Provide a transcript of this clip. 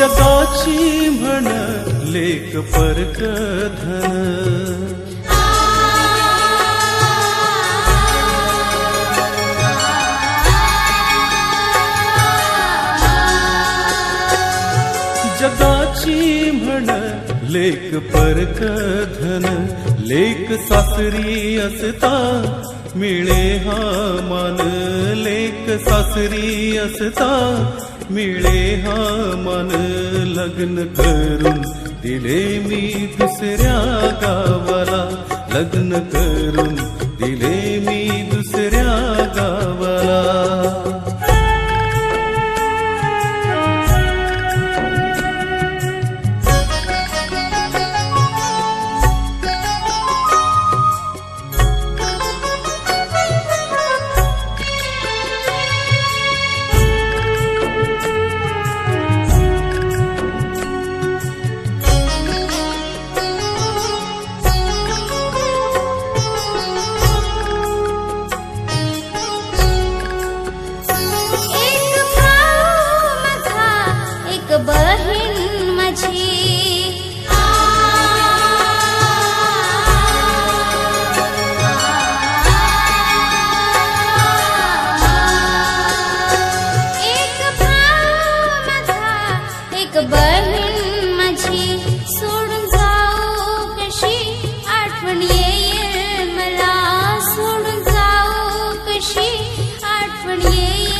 जगाची म्हण लेख परक धन जगाची म्हण लेख परक धन लेक सासरी असता मिळे हा मान. लेख सासरी असता मिळे हा मन लग्न करून दिले मी दुसऱ्या गावाला. लग्न करून दिले मी दुसऱ्या गावाला. बहीण माझी सोडून जाऊ कशी? आठवण येईल मला. सोडून जाऊ कशी? आठवण येईल